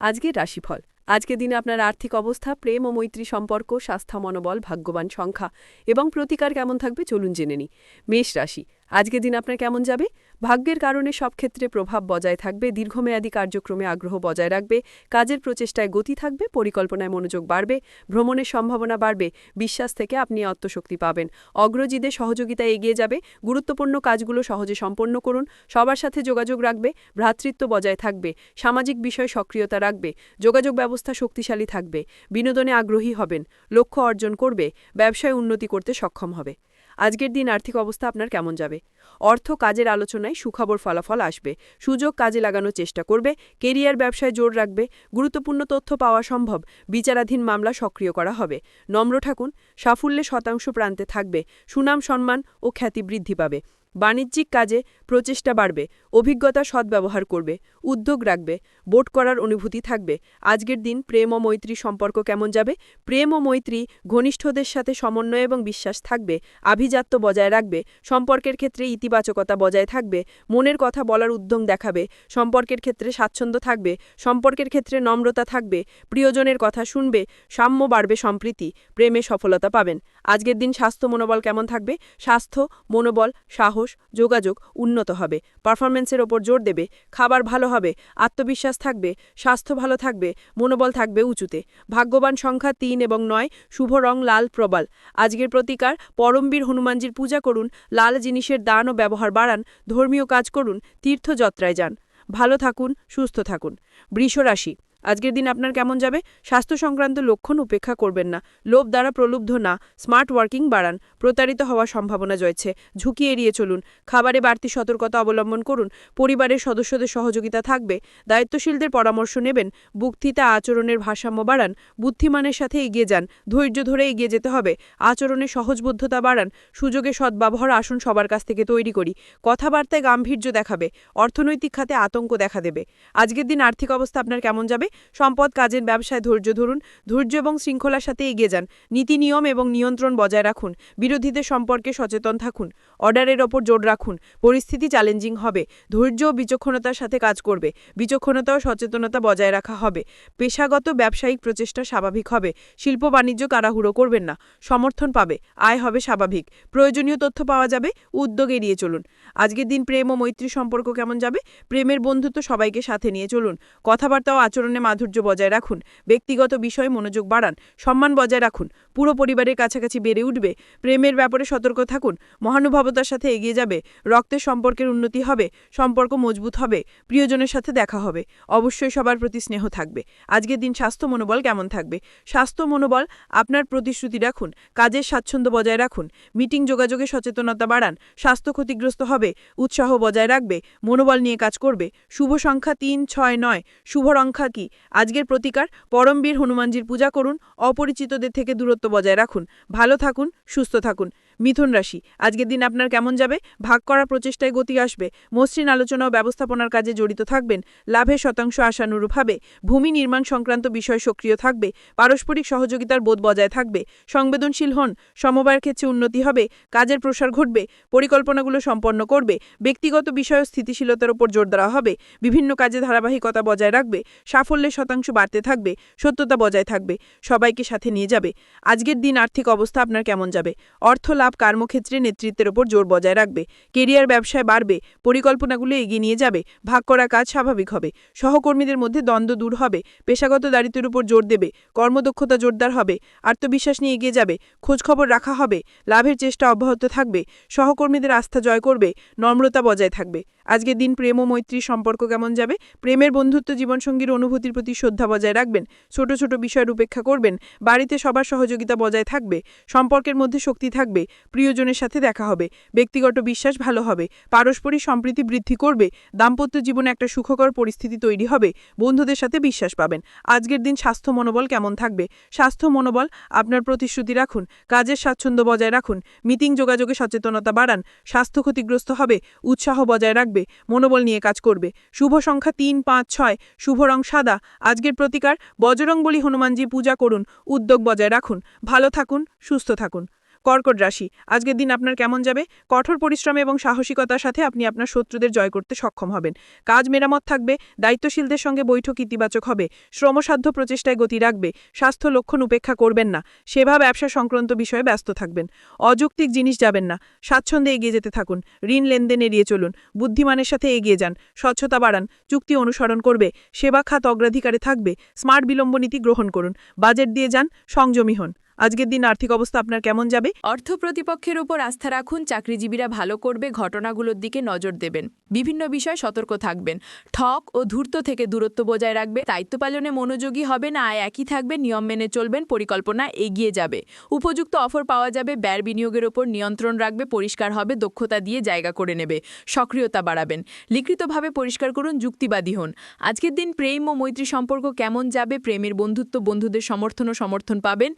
আজকের রাশিফল। আজকের দিনে আপনার আর্থিক অবস্থা, প্রেম ও মৈত্রী সম্পর্ক, স্বাস্থ্য মনোবল, ভাগ্যবান সংখ্যা এবং প্রতিকার কেমন থাকবে চলুন জেনে নি মেষ রাশি। আজকের দিন আপনার কেমন যাবে? ভাগ্যের কারণে সব ক্ষেত্রে প্রভাব বজায় থাকবে, দীর্ঘমেয়াদী কার্যক্রমে আগ্রহ বজায় রাখবে, কাজের প্রচেষ্টায় গতি থাকবে, পরিকল্পনায় মনোযোগ বাড়বে, ভ্রমণের সম্ভাবনা বাড়বে, বিশ্বাস থেকে আপনি আত্মশক্তি পাবেন, অগ্রজীদের সহযোগিতায় এগিয়ে যাবে, গুরুত্বপূর্ণ কাজগুলো সহজে সম্পন্ন করুন, সবার সাথে যোগাযোগ রাখবে, ভ্রাতৃত্ব বজায় থাকবে, সামাজিক বিষয় সক্রিয়তা রাখবে, যোগাযোগ ব্যবস্থা শক্তিশালী থাকবে, বিনোদনে আগ্রহী হবেন, লক্ষ্য অর্জন করবে, ব্যবসায় উন্নতি করতে সক্ষম হবে। আজকের দিন আর্থিক অবস্থা আপনার কেমন যাবে? অর্থ কাজের আলোচনায় সুখবর ফলাফল আসবে। সুযোগ কাজে লাগানোর চেষ্টা করবে, কেরিয়ার ব্যবসায় জোর রাখবে, গুরুত্বপূর্ণ তথ্য পাওয়া সম্ভব, বিচারাধীন মামলা সক্রিয় করা হবে। নম্র ঠাকুন সাফল্যে শতাংশ প্রান্তে থাকবে, সুনাম, সম্মান ও খ্যাতি বৃদ্ধি পাবে। বাণিজ্যিক কাজে প্রচেষ্টা বাড়বে, অভিজ্ঞতা সদ্ব্যবহার করবে, উদ্যোগ রাখবে বোট করার অনুভূতি থাকবে। আজকের দিন প্রেম ও মৈত্রী সম্পর্ক কেমন যাবে? প্রেম ও মৈত্রী ঘনিষ্ঠদের সাথে সমন্বয় এবং বিশ্বাস থাকবে, আভিজাত্য বজায় রাখবে, সম্পর্কের ক্ষেত্রে ইতিবাচকতা বজায় থাকবে, মনের কথা বলার উদ্যম দেখাবে, সম্পর্কের ক্ষেত্রে স্বাচ্ছন্দ্য থাকবে, সম্পর্কের ক্ষেত্রে নম্রতা থাকবে, প্রিয়জনের কথা শুনবে, সাম্য বাড়বে সম্প্রীতি, প্রেমে সফলতা পাবেন। আজকের দিন স্বাস্থ্য মনোবল কেমন থাকবে? স্বাস্থ্য, মনোবল, সাহস, যোগাযোগ উন্নত হবে পারফরমেন্সের ওপর জোর দেবে, খাবার ভালো হবে, আত্মবিশ্বাস থাকবে, স্বাস্থ্য ভালো থাকবে, মনোবল থাকবে উঁচুতে। ভাগ্যবান সংখ্যা তিন এবং নয়, শুভ রং, লাল, প্রবাল। আজকের প্রতিকার, পরমবীর হনুমানজির পূজা করুন, লাল জিনিসের দান ও ব্যবহার বাড়ান, ধর্মীয় কাজ করুন, তীর্থযাত্রায় যান। ভালো থাকুন, সুস্থ থাকুন। বৃষরাশি আজকের দিন আপনার কেমন যাবে? স্বাস্থ্য সংক্রান্ত লক্ষণ উপেক্ষা করবেন না। লোভ দ্বারা প্রলুব্ধ না। স্মার্ট ওয়ার্কিং বাড়ান। প্রতারিত হওয়ার সম্ভাবনা রয়েছে ঝুঁকি এড়িয়ে চলুন। খাবারে বাড়তি সতর্কতা অবলম্বন করুন। পরিবারের সদস্যদের সহযোগিতা থাকবে। দায়িত্বশীলদের পরামর্শ নেবেন। বুক্তিতা আচরণের ভারসাম্য বাড়ান। বুদ্ধিমানের সাথে এগিয়ে যান। ধৈর্য ধরে এগিয়ে যেতে হবে। আচরণে সহজবোধ্যতা বাড়ান। সুযোগে সদ্ব্যবহার আসুন সবার কাছ থেকে তৈরি করি। কথাবার্তায় গাম্ভীর্য দেখাবে। অর্থনৈতিক খাতে আতঙ্ক দেখা দেবে। আজকের দিন আর্থিক অবস্থা আপনার কেমন যাবে? সম্পদ, কাজের ব্যবসায় ধৈর্য ধরুন, ধৈর্য এবং শৃঙ্খলার সাথে এগিয়ে যান। নীতি, নিয়ম এবং নিয়ন্ত্রণ বজায় রাখুন। বিরোধীদের সম্পর্কে সচেতন থাকুন। অর্ডারের ওপর জোর রাখুন। পরিস্থিতি চ্যালেঞ্জিং হবে। ধৈর্য ও বিচক্ষণতার সাথে কাজ করবে। বিচক্ষণতা ও সচেতনতা বজায় রাখা হবে। পেশাগত ব্যবসায়িক প্রচেষ্টা স্বাভাবিক হবে। শিল্প বাণিজ্য কারাহুড়ো করবেন না। সমর্থন পাবে। আয় হবে স্বাভাবিক। প্রয়োজনীয় তথ্য পাওয়া যাবে। উদ্যোগ এড়িয়ে চলুন। আজকের দিন প্রেম ও মৈত্রী সম্পর্ক কেমন যাবে? প্রেমের বন্ধুত্ব সবাইকে সাথে নিয়ে চলুন। কথাবার্তা ও আচরণে মাধুর্য বজায় রাখুন। ব্যক্তিগত বিষয়ে মনোযোগ বাড়ান। সম্মান বজায় রাখুন। পুরো পরিবারের কাছাকাছি বেড়ে উঠবে। প্রেমের ব্যাপারে সতর্ক থাকুন। মহানুভবতার সাথে এগিয়ে যাবে। রক্তের সম্পর্কের উন্নতি হবে। সম্পর্ক মজবুত হবে। প্রিয়জনের সাথে দেখা হবে। অবশ্যই সবার প্রতি স্নেহ থাকবে। আজকের দিন স্বাস্থ্য মনোবল কেমন থাকবে? স্বাস্থ্য মনোবল, আপনার প্রতিশ্রুতি রাখুন। কাজের স্বাচ্ছন্দ্য বজায় রাখুন। মিটিং যোগাযোগে সচেতনতা বাড়ান। স্বাস্থ্য ক্ষতিগ্রস্ত হবে। উৎসাহ বজায় রাখবে। মনোবল নিয়ে কাজ করবে। শুভ সংখ্যা তিন, ছয়, নয়। শুভ সংখ্যা কি? আজকের প্রতিকার, পরমবীর হনুমানজির পূজা করুন। অপরিচিতদের থেকে দূরত্ব বজায় রাখুন। ভালো থাকুন সুস্থ থাকুন। মিথুন রাশি। আজকের দিন আপনার কেমন যাবে? ভাগ করা প্রচেষ্টায় গতি আসবে। মসৃণ আলোচনা ও ব্যবস্থাপনার কাজে জড়িত থাকবেন। লাভের শতাংশ আশানুরূপ হবে ভূমি নির্মাণ সংক্রান্ত বিষয় সক্রিয় থাকবে। পারস্পরিক সহযোগিতার বোধ বজায় থাকবে। সংবেদনশীল হন। সমবায়ের ক্ষেত্রে উন্নতি হবে। কাজের প্রসার ঘটবে। পরিকল্পনাগুলো সম্পন্ন করবে। ব্যক্তিগত বিষয় স্থিতিশীলতার উপর জোর দেওয়া হবে। বিভিন্ন কাজে ধারাবাহিকতা বজায় রাখবে। সাফল্যের শতাংশ বাড়তে থাকবে। সত্যতা বজায় থাকবে। সবাইকে সাথে নিয়ে যাবে। আজকের দিন আর্থিক অবস্থা আপনার কেমন যাবে? অর্থ লাভ কর্মক্ষেত্রে নেতৃত্বের ওপর জোর বজায় রাখবে। কেরিয়ার ব্যবসায় বাড়বে, পরিকল্পনাগুলো এগিয়ে নিয়ে যাবে, ভাগ করা কাজ স্বাভাবিক হবে। সহকর্মীদের মধ্যে দ্বন্দ্ব দূর হবে, পেশাগত দারিদ্রের উপর জোর দেবে, কর্মদক্ষতা জোরদার হবে, আত্মবিশ্বাস নিয়ে এগিয়ে যাবে, খোঁজখবর রাখা হবে, লাভের চেষ্টা অব্যাহত থাকবে, সহকর্মীদের আস্থা জয় করবে, নম্রতা বজায় থাকবে। আজকের দিন প্রেম ও মৈত্রী সম্পর্ক কেমন যাবে? প্রেমের বন্ধুত্ব জীবনসঙ্গীর অনুভূতির প্রতি শ্রদ্ধা বজায় রাখবেন, ছোট ছোট বিষয়ের উপেক্ষা করবেন, বাড়িতে সবার সহযোগিতা বজায় থাকবে, সম্পর্কের মধ্যে শক্তি থাকবে প্রিয়জনের সাথে দেখা হবে, ব্যক্তিগত বিশ্বাস ভালো হবে, পারস্পরিক সম্প্রীতি বৃদ্ধি করবে, দাম্পত্য জীবনে একটা সুখকর পরিস্থিতি তৈরি হবে, বন্ধুদের সাথে বিশ্বাস পাবেন। আজকের দিন স্বাস্থ্য মনোবল কেমন থাকবে? স্বাস্থ্য মনোবল, আপনার প্রতিশ্রুতি রাখুন, কাজের স্বাচ্ছন্দ্য বজায় রাখুন, মিটিং যোগাযোগে সচেতনতা বাড়ান, স্বাস্থ্য ক্ষতিগ্রস্ত হবে, উৎসাহ বজায় রাখবে, মনোবল নিয়ে কাজ করবে। শুভ সংখ্যা তিন, পাঁচ, ছয়, শুভ রং সাদা, আজকের প্রতিকার, বজরং বলি হনুমানজি পূজা করুন, উদ্যোগ বজায় রাখুন। ভালো থাকুন, সুস্থ থাকুন। কর্কট রাশি। আজকের দিন আপনার কেমন যাবে? কঠোর পরিশ্রম এবং সাহসিকতার সাথে আপনি আপনার শত্রুদের জয় করতে সক্ষম হবেন। কাজ মেরামত থাকবে, দায়িত্বশীলদের সঙ্গে বৈঠক ইতিবাচক হবে, শ্রমসাধ্য প্রচেষ্টায় গতি রাখবে, স্বাস্থ্য লক্ষণ উপেক্ষা করবেন না, সেবা ব্যবসা সংক্রান্ত বিষয়ে ব্যস্ত থাকবেন। অযৌক্তিক জিনিস যাবেন না, স্বাচ্ছন্দ্যে এগিয়ে যেতে থাকুন, ঋণ লেনদেন এড়িয়ে চলুন, বুদ্ধিমানের সাথে এগিয়ে যান, স্বচ্ছতা বাড়ান, চুক্তি অনুসরণ করবে, সেবা খাত অগ্রাধিকারে থাকবে, স্মার্ট বিলম্ব নীতি গ্রহণ করুন, বাজেট দিয়ে যান, সংযমী হন। আজকের দিন আর্থিক অবস্থা আপনার কেমন যাবে? অর্থ প্রতিপক্ষের উপর আস্থা রাখুন, চাকরিজীবীরা ভালো করবে, ঘটনাগুলোর দিকে নজর দেবেন। বিভিন্ন বিষয়ে সতর্ক থাকবেন। ঠক ও ধূর্ত থেকে দূরত্ব বজায় রাখবে। দায়িত্ব পালনে মনোযোগী হবেন, আয় একই থাকবে, নিয়ম মেনে চলবেন, পরিকল্পনা এগিয়ে যাবে। উপযুক্ত অফার পাওয়া যাবে, ব্যয় বিনিয়োগের ওপর নিয়ন্ত্রণ রাখবে, পরিষ্কার হবে, দক্ষতা দিয়ে জায়গা করে নেবে, সক্রিয়তা বাড়াবেন। লিখিতভাবে পরিষ্কার করুন, যুক্তিবাদী হন। আজকের দিন প্রেম ও মৈত্রী সম্পর্ক কেমন যাবে? প্রেমের বন্ধুত্ব বন্ধুদের সমর্থন ও সমর্থন পাবেন।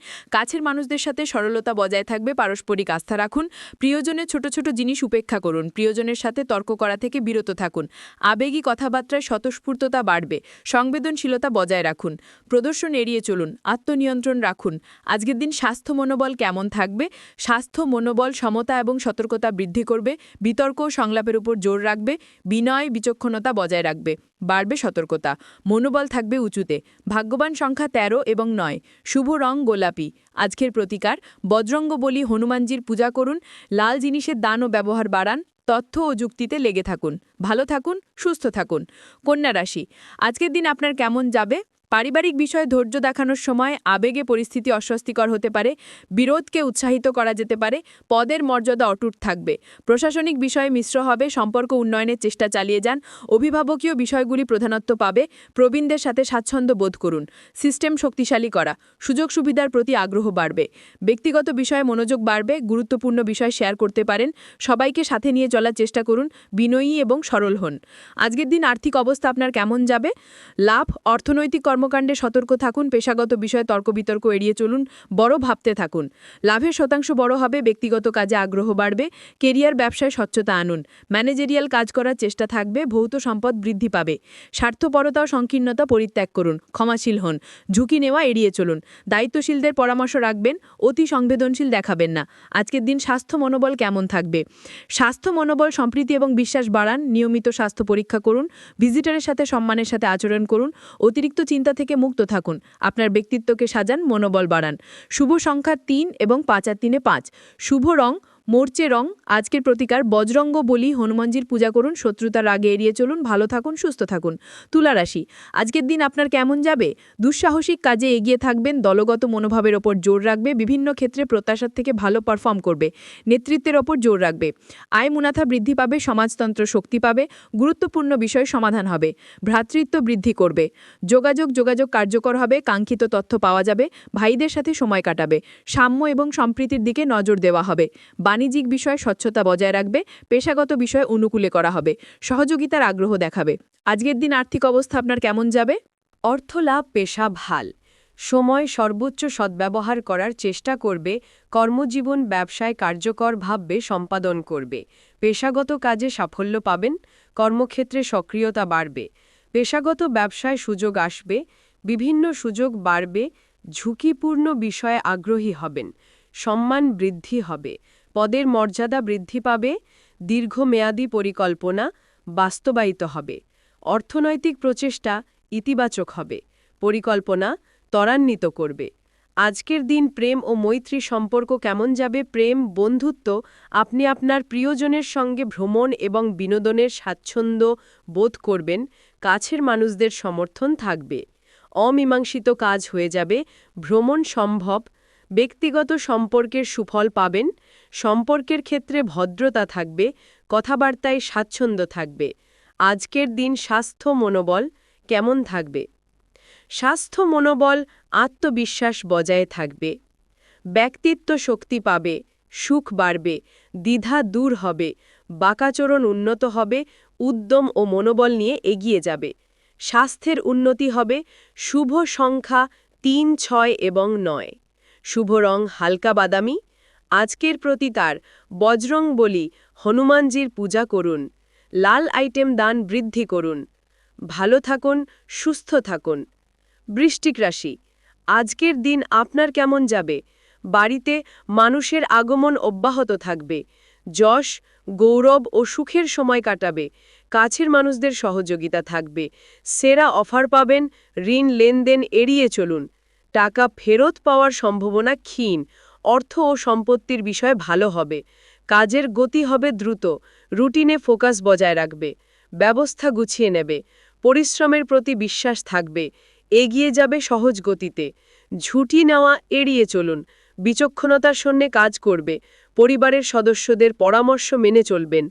কাছের মানুষদের সাথে সরলতা বজায় থাকবে, পারস্পরিক আস্থা রাখুন, প্রিয়জনের ছোট ছোট জিনিস উপেক্ষা করুন, প্রিয়জনের সাথে তর্ক করা থেকে বিরত থাকুন, আবেগী কথাবার্তায় স্বতঃস্ফূর্ততা বাড়বে, সংবেদনশীলতা বজায় রাখুন, প্রদর্শন এড়িয়ে চলুন, আত্মনিয়ন্ত্রণ রাখুন, আজকের দিন স্বাস্থ্য মনোবল কেমন থাকবে? স্বাস্থ্য মনোবল সমতা এবং সতর্কতা বৃদ্ধি করবে, বিতর্ক সংলাপের উপর জোর রাখবে, বিনয়, বিচক্ষণতা বজায় রাখবে। বাড়বে সতর্কতা। মনোবল থাকবে উঁচুতে। ভাগ্যবান সংখ্যা ১৩ এবং নয়। শুভ রং গোলাপি। আজকের প্রতিকার, বজরঙ্গ বলি হনুমানজির পূজা করুন, লাল জিনিসের দান ও ব্যবহার বাড়ান, তথ্য ও যুক্তিতে লেগে থাকুন। ভালো থাকুন, সুস্থ থাকুন। কন্যা রাশি, আজকের দিন আপনার কেমন যাবে? পারিবারিক বিষয়ে ধৈর্য দেখানোর সময় আবেগে পরিস্থিতি অস্বস্তিকর হতে পারে, বিরোধকে উৎসাহিত করা যেতে পারে, পদের মর্যাদা অটুট থাকবে। প্রশাসনিক বিষয়ে মিশ্র হবে, সম্পর্ক উন্নয়নের চেষ্টা চালিয়ে যান, অভিভাবকীয় বিষয়গুলি প্রধানত্ব পাবে, প্রবীণদের সাথে স্বাচ্ছন্দ্য বোধ করুন, সিস্টেম শক্তিশালী করা, সুযোগ সুবিধার প্রতি আগ্রহ বাড়বে। ব্যক্তিগত বিষয়ে মনোযোগ বাড়বে, গুরুত্বপূর্ণ বিষয় শেয়ার করতে পারেন, সবাইকে সাথে নিয়ে চলার চেষ্টা করুন, বিনয়ী এবং সরল হন। আজকের দিন আর্থিক অবস্থা আপনার কেমন যাবে? লাভ, অর্থনৈতিক কর্মকাণ্ডে সতর্ক থাকুন, পেশাগত বিষয়ে তর্ক বিতর্ক এড়িয়ে চলুন, বড় ভাবতে থাকুন। লাভের শতাংশ বড় হবে, ব্যক্তিগত কাজে আগ্রহ বাড়বে, কেরিয়ার ব্যবসায় স্বচ্ছতা আনুন। ম্যানেজেরিয়াল কাজ করার চেষ্টা থাকবে, ভৌত সম্পদ বৃদ্ধি পাবে। স্বার্থপরতা ও সংকীর্ণতা পরিত্যাগ করুন, ক্ষমাশীল হন, ঝুঁকি নেওয়া এড়িয়ে চলুন। দায়িত্বশীলদের পরামর্শ রাখবেন, অতি সংবেদনশীল দেখাবেন না। আজকের দিন স্বাস্থ্য মনোবল কেমন থাকবে? স্বাস্থ্য মনোবল সম্প্রীতি এবং বিশ্বাস বাড়ান, নিয়মিত স্বাস্থ্য পরীক্ষা করুন, ভিজিটারের সাথে সম্মানের সাথে আচরণ করুন, অতিরিক্ত চিন্তা থেকে মুক্ত থাকুন। আপনার ব্যক্তিত্বকে সাজান, মনোবল বাড়ান। শুভ সংখ্যা তিন এবং পাঁচ আর তিনে পাঁচ। শুভ রং মোর্চে রং, আজকের প্রতিকার বজরঙ্গ বলি হনুমানজির পূজা করুন, শত্রুতার আগে এড়িয়ে চলুন, ভালো থাকুন, সুস্থ থাকুন। তুলা রাশি, আজকের দিন আপনার কেমন যাবে? দুঃসাহসিক কাজে এগিয়ে থাকবেন, দলগত মনোভাবের ওপর জোর রাখবে, বিভিন্ন ক্ষেত্রে প্রত্যাশার থেকে ভালো পারফর্ম করবে, নেতৃত্বের ওপর জোর রাখবে। আয় মুনাফা বৃদ্ধি পাবে, সমাজতন্ত্র শক্তি পাবে, গুরুত্বপূর্ণ বিষয় সমাধান হবে, ভ্রাতৃত্ব বৃদ্ধি করবে। যোগাযোগ যোগাযোগ কার্যকর হবে, কাঙ্ক্ষিত তথ্য পাওয়া যাবে, ভাইদের সাথে সময় কাটাবে, সাম্য এবং সম্প্রীতির দিকে নজর দেওয়া হবে। বাণিজ্যিক বিষয়ে স্বচ্ছতা বজায় রাখবে, পেশাগত বিষয়ে অনুকূলে করা হবে, সহযোগিতার আগ্রহ দেখাবে। আজকের দিন আর্থিক অবস্থা আপনার কেমন যাবে? অর্থ লাভ, পেশা ভালো। সময় সর্বোচ্চ সদ্ব্যবহার করার চেষ্টা করবে, কর্মজীবন ব্যবসায় কার্যকর ভাববে, সম্পাদন করবে। পেশাগত কাজে সাফল্য পাবেন, কর্মক্ষেত্রে সক্রিয়তা বাড়বে। পেশাগত ব্যবসায় সুযোগ আসবে, বিভিন্ন সুযোগ বাড়বে, ঝুঁকিপূর্ণ বিষয়ে আগ্রহী হবেন, সম্মান বৃদ্ধি হবে। পদের মর্যাদা বৃদ্ধি পাবে, দীর্ঘমেয়াদী পরিকল্পনা বাস্তবায়িত হবে, অর্থনৈতিক প্রচেষ্টা ইতিবাচক হবে, পরিকল্পনা ত্বরান্বিত করবে। আজকের দিন প্রেম ও মৈত্রী সম্পর্ক কেমন যাবে? প্রেম, বন্ধুত্ব, আপনি আপনার প্রিয়জনের সঙ্গে ভ্রমণ এবং বিনোদনের স্বাচ্ছন্দ্য বোধ করবেন, কাছের মানুষদের সমর্থন থাকবে। অমীমাংসিত কাজ হয়ে যাবে, ভ্রমণ সম্ভব ব্যক্তিগত সম্পর্কের সুফল পাবেন, সম্পর্কের ক্ষেত্রে ভদ্রতা থাকবে, কথাবার্তায় স্বাচ্ছন্দ্য থাকবে। আজকের দিন স্বাস্থ্য মনোবল কেমন থাকবে? স্বাস্থ্য মনোবল আত্মবিশ্বাস বজায় থাকবে। ব্যক্তিত্ব শক্তি পাবে, সুখ বাড়বে, দ্বিধা দূর হবে, বাকাচরণ উন্নত হবে, উদ্যম ও মনোবল নিয়ে এগিয়ে যাবে। স্বাস্থ্যের উন্নতি হবে, শুভ সংখ্যা তিন, ছয় এবং নয়। শুভ রং হালকা বাদামি, আজকের প্রতিকার বজরং বলি হনুমানজির পূজা করুন, লাল আইটেম দান বৃদ্ধি করুন, ভালো থাকুন, সুস্থ থাকুন। বৃষ্টিক রাশি, আজকের দিন আপনার কেমন যাবে? বাড়িতে মানুষের আগমন অব্যাহত থাকবে, যশ, গৌরব ও সুখের সময় কাটাবে, কাছের মানুষদের সহযোগিতা থাকবে, সেরা অফার পাবেন, ঋণ লেনদেন এড়িয়ে চলুন। টাকা ফেরত পাওয়ার সম্ভাবনা ক্ষীণ, অর্থ ও সম্পত্তির বিষয় ভালো হবে, কাজের গতি হবে দ্রুত, রুটিনে ফোকাস বজায় রাখবে, ব্যবস্থা গুছিয়ে নেবে, পরিশ্রমের প্রতি বিশ্বাস থাকবে, এগিয়ে যাবে সহজ গতিতে ঝুঁটি নেওয়া এড়িয়ে চলুন, বিচক্ষণতার সঙ্গে কাজ করবে, পরিবারের সদস্যদের পরামর্শ মেনে চলবেন,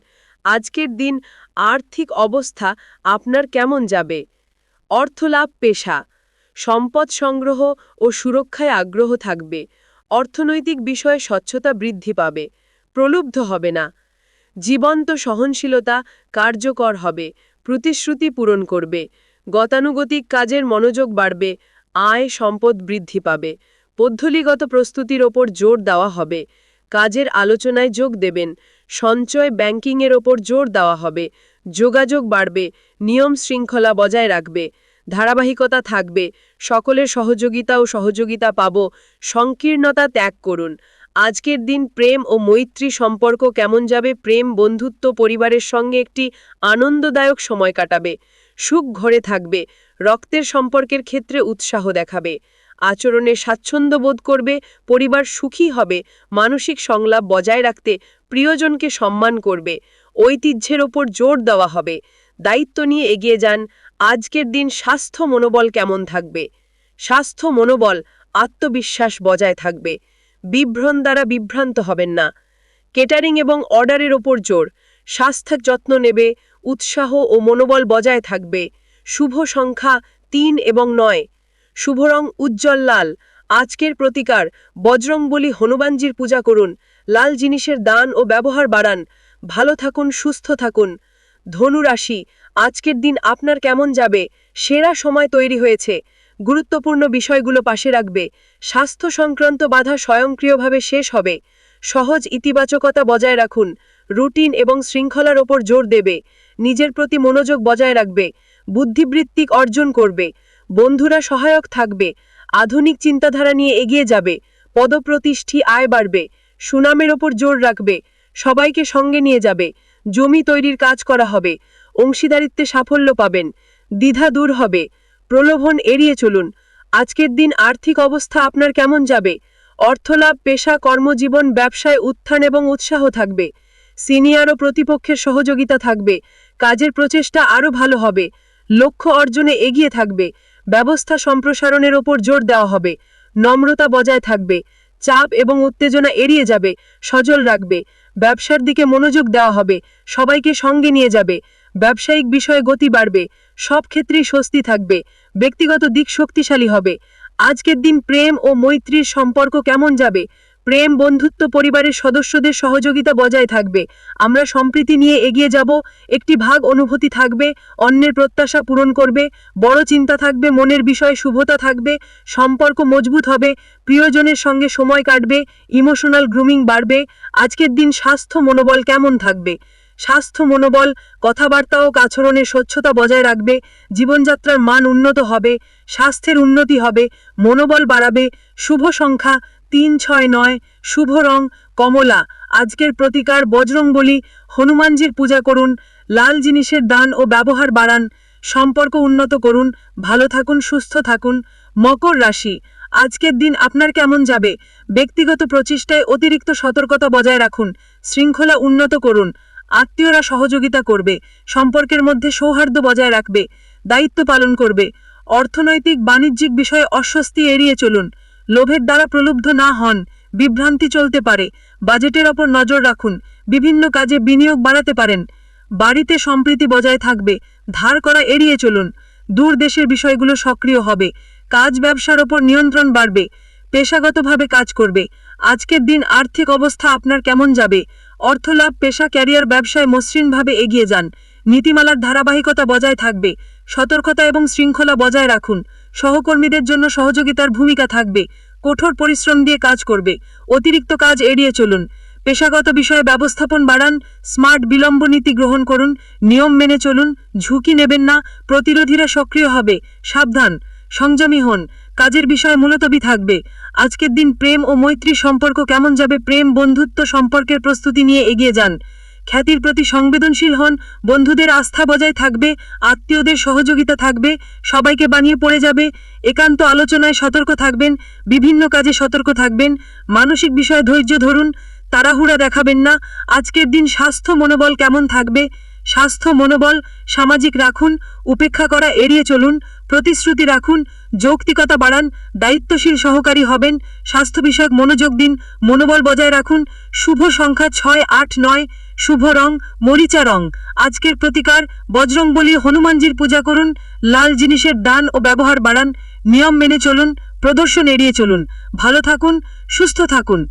আজকের দিন আর্থিক অবস্থা আপনার কেমন যাবে? অর্থলাভ, পেশা সম্পদ সংগ্রহ ও সুরক্ষায় আগ্রহ থাকবে। অর্থনৈতিক বিষয়ে স্বচ্ছতা বৃদ্ধি পাবে। প্রলুব্ধ হবে না। জীবন্ত সহনশীলতা কার্যকর হবে। প্রতিশ্রুতি পূরণ করবে। গতানুগতিক কাজের মনোযোগ বাড়বে। আয় সম্পদ বৃদ্ধি পাবে। পদ্ধতিগত প্রস্তুতির ওপর জোর দেওয়া হবে। কাজের আলোচনায় যোগ দেবেন। সঞ্চয় ব্যাংকিংয়ের ওপর জোর দেওয়া হবে। যোগাযোগ বাড়বে। নিয়ম শৃঙ্খলা বজায় রাখবে। ধারাবাহিকতা থাকবে। সকলের সহযোগিতা ও সহযোগিতা পাব। সংকীর্ণতা ত্যাগ করুন। আজকের দিন প্রেম ও মৈত্রী সম্পর্ক কেমন যাবে? প্রেম, বন্ধুত্ব, পরিবারের সঙ্গে একটি আনন্দদায়ক সময় কাটাবে। সুখ ঘরে থাকবে। রক্তের সম্পর্কের ক্ষেত্রে উৎসাহ দেখাবে। আচরণে স্বাচ্ছন্দ্য বোধ করবে। পরিবার সুখী হবে। মানসিক সংলাপ বজায় রাখতে প্রিয়জনকে সম্মান করবে। ঐতিহ্যের ওপর জোর দেওয়া হবে। দায়িত্ব নিয়ে এগিয়ে যান। আজকের দিন স্বাস্থ্য মনোবল কেমন থাকবে? স্বাস্থ্য মনোবল আত্মবিশ্বাস বজায় থাকবে। বিভ্রণ দ্বারা বিভ্রান্ত হবেন না। কেটারিং এবং অর্ডারের ওপর জোর। স্বাস্থ্য যত্ন নেবে, উৎসাহ ও মনোবল বজায় থাকবে। শুভ সংখ্যা তিন এবং নয়। শুভ রং উজ্জ্বল লাল। আজকের প্রতিকার বজরংবলী হনুমানজির পূজা করুন। লাল জিনিসের দান ও ব্যবহার বাড়ান। ভালো থাকুন, সুস্থ থাকুন। ধনুরাশি আজকের দিন আপনার কেমন যাবে? সেরা সময় তৈরি হয়েছে। গুরুত্বপূর্ণ বিষয়গুলো পাশে রাখবে। স্বাস্থ্য সংক্রান্ত বাধা স্বয়ংক্রিয়ভাবে শেষ হবে। সহজ ইতিবাচকতা বজায় রাখুন। রুটিন এবং শৃঙ্খলার ওপর জোর দেবে। নিজের প্রতি মনোযোগ বজায় রাখবে। বুদ্ধিবৃত্তিক অর্জন করবে। বন্ধুরা সহায়ক থাকবে। আধুনিক চিন্তাধারা নিয়ে এগিয়ে যাবে। পদপ্রতিষ্ঠি আয় বাড়বে। সুনামের ওপর জোর রাখবে। সবাইকে সঙ্গে নিয়ে যাবে। জমি তৈরির কাজ করা হবে। অংশীদারিত্বে সাফল্য পাবেন। দ্বিধা দূর হবে। প্রলোভন এড়িয়ে চলুন। আজকের দিন আর্থিক অবস্থা আপনার কেমন যাবে? অর্থলাভ, পেশা, কর্মজীবন, ব্যবসায় উত্থান এবং উৎসাহ থাকবে। সিনিয়র ও প্রতিপক্ষের সহযোগিতা থাকবে। কাজের প্রচেষ্টা আরও ভালো হবে। লক্ষ্য অর্জনে এগিয়ে থাকবে। ব্যবস্থা সম্প্রসারণের ওপর জোর দেওয়া হবে। নম্রতা বজায় থাকবে। চাপ এবং উত্তেজনা এড়িয়ে যাবে। সজল রাখবে। ব্যবসার দিকে মনোযোগ দেওয়া হবে, সবাইকে সঙ্গে নিয়ে যাবে। ব্যবসায়িক বিষয়ে গতি বাড়বে, সব ক্ষেত্রেই স্বস্তি থাকবে, ব্যক্তিগত দিক শক্তিশালী হবে। আজকের দিন প্রেম ও মৈত্রীর সম্পর্ক কেমন যাবে? প্রেম, বন্ধুত্ব, পরিবারের সদস্যদের সহযোগিতা বজায় থাকবে। আমরা সম্প্রীতি নিয়ে এগিয়ে যাব, একটি ভাগ অনুভূতি থাকবে, অন্যের প্রত্যাশা পূরণ করবে, বড় চিন্তা থাকবে, মনের বিষয়ে শুভতা থাকবে, সম্পর্ক মজবুত হবে, প্রিয়জনের সঙ্গে সময় কাটবে, ইমোশনাল গ্রুমিং বাড়বে, আজকের দিন স্বাস্থ্য মনোবল কেমন থাকবে? স্বাস্থ্য মনোবল, কথাবার্তা ও আচরণের স্বচ্ছতা বজায় রাখবে, জীবনযাত্রার মান উন্নত হবে, স্বাস্থ্যের উন্নতি হবে, মনোবল বাড়াবে, শুভ সংখ্যা তিন ছয় নয়, শুভ রং, কমলা। আজকের প্রতিকার বজরংবলী হনুমানজির পূজা করুন, লাল জিনিসের দান ও ব্যবহার বাড়ান, সম্পর্ক উন্নত করুন, ভালো থাকুন, সুস্থ থাকুন। মকর রাশি, আজকের দিন আপনার কেমন যাবে? ব্যক্তিগত প্রচেষ্টায় অতিরিক্ত সতর্কতা বজায় রাখুন, শৃঙ্খলা উন্নত করুন, আত্মীয়রা সহযোগিতা করবে, সম্পর্কের মধ্যে সৌহার্দ্য বজায় রাখবে, দায়িত্ব পালন করবে, অর্থনৈতিক বাণিজ্যিক বিষয়ে অস্বস্তি এড়িয়ে চলুন লোভের দ্বারা প্রলুব্ধ না হন, বিভ্রান্তি চলতে পারে। বাজেটের ওপর নজর রাখুন, বিভিন্ন কাজে বিনিয়োগ বাড়াতে পারেন। বাড়িতে সম্প্রীতি বজায় থাকবে, ধার করা এড়িয়ে চলুন। দূর দেশের বিষয়গুলো সক্রিয় হবে, কাজ ব্যবসার ওপর নিয়ন্ত্রণ বাড়বে, পেশাগতভাবে কাজ করবে। আজকের দিন আর্থিক অবস্থা আপনার কেমন যাবে? অর্থলাভ, পেশা, ক্যারিয়ার, ব্যবসায় মসৃণভাবে এগিয়ে যান। নীতিমালার ধারাবাহিকতা বজায় থাকবে, সতর্কতা এবং শৃঙ্খলা বজায় রাখুন। সহকর্মীদের জন্য সহযোগিতার ভূমিকা থাকবে। কঠোর পরিশ্রম দিয়ে কাজ করবে। অতিরিক্ত কাজ এড়িয়ে চলুন। পেশাগত বিষয়ে ব্যবস্থাপন বাড়ান, স্মার্ট বিলম্ব নীতি গ্রহণ করুন, নিয়ম মেনে চলুন, ঝুঁকি নেবেন না, প্রতিরোধীরা সক্রিয় হবে, সাবধান, সংযমী হন, কাজের বিষয়ে মুলতবি থাকবে। আজকের দিন প্রেম ও মৈত্রী সম্পর্ক কেমন যাবে, প্রেম বন্ধুত্ব সম্পর্কের প্রস্তুতি নিয়ে এগিয়ে যান। খ্যাতির প্রতি সংবেদনশীল হন, বন্ধুদের আস্থা বজায় থাকবে, আত্মীয়দের সহযোগিতা থাকবে, সবাইকে বানিয়ে পড়ে যাবে, একান্ত আলোচনায় সতর্ক থাকবেন, বিভিন্ন কাজে সতর্ক থাকবেন, মানসিক বিষয়ে ধৈর্য ধরুন, তাড়াহুড়া দেখাবেন না, আজকের দিন স্বাস্থ্য মনোবল কেমন থাকবে স্বাস্থ্য মনোবল, সামাজিক রাখুন, উপেক্ষা করা এড়িয়ে চলুন, প্রতিশ্রুতি রাখুন, যৌক্তিকতা বাড়ান, দায়িত্বশীল সহকারী হবেন, স্বাস্থ্য বিষয়ক মনোযোগ দিন, মনোবল বজায় রাখুন, শুভ সংখ্যা ছয়, আট, নয়, শুভ রং, মরিচা রং। আজকের প্রতিকার বজরং বলি হনুমানজির পূজা করুন, লাল জিনিসের দান ও ব্যবহার বাড়ান, নিয়ম মেনে চলুন, প্রদর্শন এড়িয়ে চলুন। ভালো থাকুন, সুস্থ থাকুন।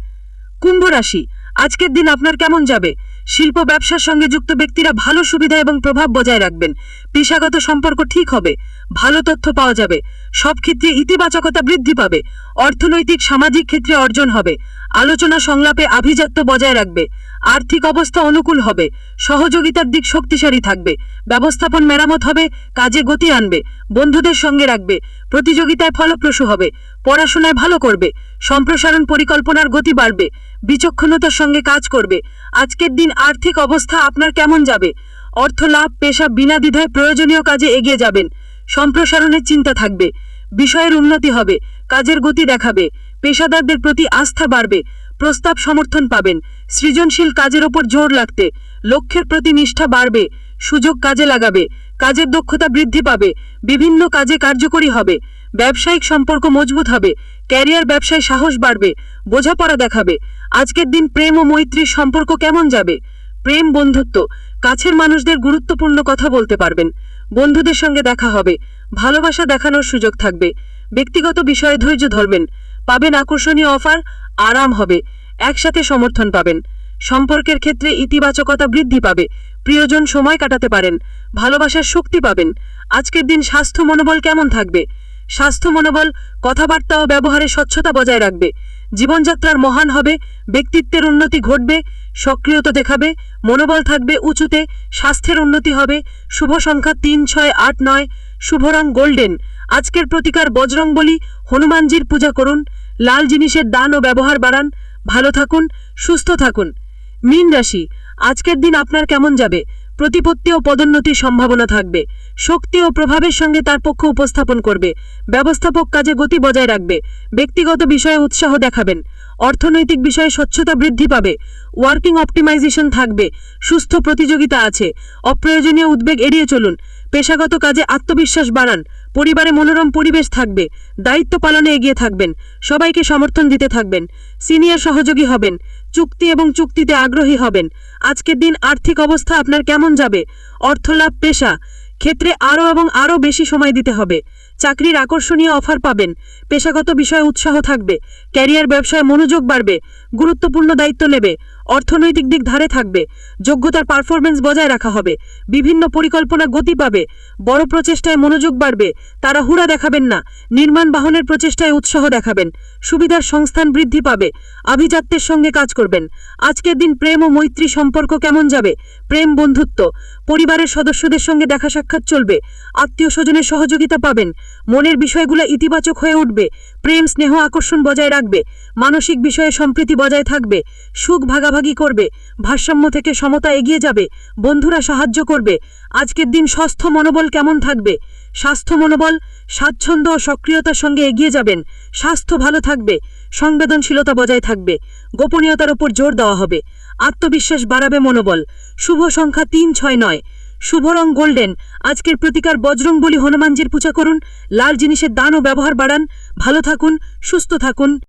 কুম্ভ রাশি, আজকের দিন আপনার কেমন যাবে? শিল্প ব্যবসার সঙ্গে যুক্ত ব্যক্তিরা ভালো সুবিধা এবং প্রভাব বজায় রাখবেন। পেশাগত সম্পর্ক ঠিক হবে, ভালো তথ্য পাওয়া যাবে, সব ক্ষেত্রে ইতিবাচকতা বৃদ্ধি পাবে, অর্থনৈতিক সামাজিক ক্ষেত্রে অর্জন হবে। আলোচনা সংলাপে আভিজাত্য বজায় রাখবে। আর্থিক অবস্থা অনুকূল হবে। সহযোগিতার দিক শক্তিশালী থাকবে। ব্যবস্থাপন মেরামত হবে, কাজে গতি আনবে, বন্ধুদের সঙ্গে রাখবে, প্রতিযোগিতায় ফলপ্রসূ হবে, পড়াশোনায় ভালো করবে, সম্প্রসারণ পরিকল্পনার গতি বাড়বে, বিচক্ষণতার সঙ্গে কাজ করবে। আজকের দিন আর্থিক অবস্থা আপনার কেমন যাবে? অর্থ লাভ, পেশা বিনা দ্বিধায় প্রয়োজনীয় কাজে এগিয়ে যাবেন। সম্প্রসারণের চিন্তা থাকবে। বিষয়ের উন্নতি হবে, কাজের গতি দেখাবে। পেশাদারদের প্রতি আস্থা বাড়বে, প্রস্তাব সমর্থন পাবেন, সৃজনশীল কাজের ওপর জোর লাগতে, লক্ষ্যের প্রতি নিষ্ঠা বাড়বে, সুযোগ কাজে লাগাবে, কাজের দক্ষতা বৃদ্ধি পাবে, বিভিন্ন কাজে কার্যকরী হবে, ব্যবসায়িক সম্পর্ক মজবুত হবে, ক্যারিয়ার ব্যবসায় সাহস বাড়বে, বোঝাপড়া দেখাবে, আজকের দিন প্রেম ও মৈত্রীর সম্পর্ক কেমন যাবে? প্রেম বন্ধুত্ব, কাছের মানুষদের গুরুত্বপূর্ণ কথা বলতে পারবেন, বন্ধুদের সঙ্গে দেখা হবে, ভালোবাসা দেখানোর সুযোগ থাকবে, ব্যক্তিগত বিষয়ে ধৈর্য ধরবেন পাবেন আকর্ষণীয় অফার, আরাম হবে। একসাথে সমর্থন পাবেন। সম্পর্কের ক্ষেত্রে ইতিবাচকতা বৃদ্ধি পাবে। প্রিয়জন সময় কাটাতে পারেন। ভালোবাসার শক্তি পাবেন। আজকের দিন স্বাস্থ্য মনোবল কেমন থাকবে? স্বাস্থ্য মনোবল, কথাবার্তা ও ব্যবহারে স্বচ্ছতা বজায় রাখবে। জীবনযাত্রার মহান হবে, ব্যক্তিত্বের উন্নতি ঘটবে, সক্রিয়তা দেখাবে, মনোবল থাকবে উঁচুতে, স্বাস্থ্যের উন্নতি হবে। শুভ সংখ্যা তিন, ছয়, আট, নয়। শুভ রং গোল্ডেন। আজকের প্রতিকার বজরং বলি, হনুমানজির পূজা করুন, লাল জিনিসের দান ও ব্যবহার বাড়ান, ভালো থাকুন, সুস্থ থাকুন। মীন রাশি, আজকের দিন আপনার কেমন যাবে? প্রতিপত্তি ও পদোন্নতির সম্ভাবনা থাকবে। শক্তি ও প্রভাবের সঙ্গে তার পক্ষ উপস্থাপন করবে। ব্যবস্থাপক কাজে গতি বজায় রাখবে। ব্যক্তিগত বিষয়ে উৎসাহ দেখাবেন। অর্থনৈতিক বিষয়ে স্বচ্ছতা বৃদ্ধি পাবে। ওয়ার্কিং অপটিমাইজেশন থাকবে। সুস্থ প্রতিযোগিতা আছে। অপ্রয়োজনীয় উদ্বেগ এড়িয়ে চলুন। পেশাগত কাজে আত্মবিশ্বাস বাড়ান। পরিবারে মনোরম পরিবেশ থাকবে, দায়িত্ব পালনে এগিয়ে থাকবেন, সবাইকে সমর্থন দিতে থাকবেন, সিনিয়র সহযোগী হবেন, চুক্তি এবং চুক্তিতে আগ্রহী হবেন। আজকের দিন আর্থিক অবস্থা আপনার কেমন যাবে? অর্থলাভ, পেশা, ক্ষেত্রে আরও এবং আরও বেশি সময় দিতে হবে। চাকরির আকর্ষণীয় অফার পাবেন। পেশাগত বিষয়ে উৎসাহ থাকবে। ক্যারিয়ার, ব্যবসায় মনোযোগ বাড়বে। গুরুত্বপূর্ণ দায়িত্ব নেবে। অর্থনৈতিক দিক ধারে থাকবে। যোগ্যতার পারফরমেন্স বজায় রাখা হবে। বিভিন্ন পরিকল্পনা গতি পাবে। বড় প্রচেষ্টায় মনোযোগ বাড়বে। তারা হুড়া দেখাবেন না। নির্মাণ বাহনের প্রচেষ্টায় উৎসাহ দেখাবেন। সুবিধার সংস্থান বৃদ্ধি পাবে। আভিজাত্যের সঙ্গে কাজ করবেন। আজকের দিন প্রেম ও মৈত্রী সম্পর্ক কেমন যাবে? প্রেম বন্ধুত্ব। পরিবারের সদস্যদের সঙ্গে দেখা সাক্ষাৎ চলবে। আত্মীয় স্বজনের সহযোগিতা পাবেন। মনের বিষয়গুলো ইতিবাচক হয়ে উঠবে। প্রেম, স্নেহ, আকর্ষণ বজায় রাখবে। মানসিক বিষয়ে সম্প্রীতি বজায় থাকবে, সুখ ভাগাভাগি করবে, ভারসাম্য থেকে সমতা এগিয়ে যাবে, বন্ধুরা সাহায্য করবে, আজকের দিন স্বাস্থ্য মনোবল কেমন থাকবে, স্বাস্থ্য মনোবল, স্বাচ্ছন্দ্য ও সক্রিয়তার সঙ্গে এগিয়ে যাবেন, স্বাস্থ্য ভালো থাকবে, সংবেদনশীলতা বজায় থাকবে, গোপনীয়তার ওপর জোর দেওয়া হবে, আত্মবিশ্বাস বাড়াবে মনোবল, শুভ সংখ্যা তিন ছয় নয়, শুভ রং গোল্ডেন, আজকের প্রতিকার বজরং বলি হনুমানজির পূজা করুন, লাল জিনিসের দান ও ব্যবহার বাড়ান, ভালো থাকুন, সুস্থ থাকুন।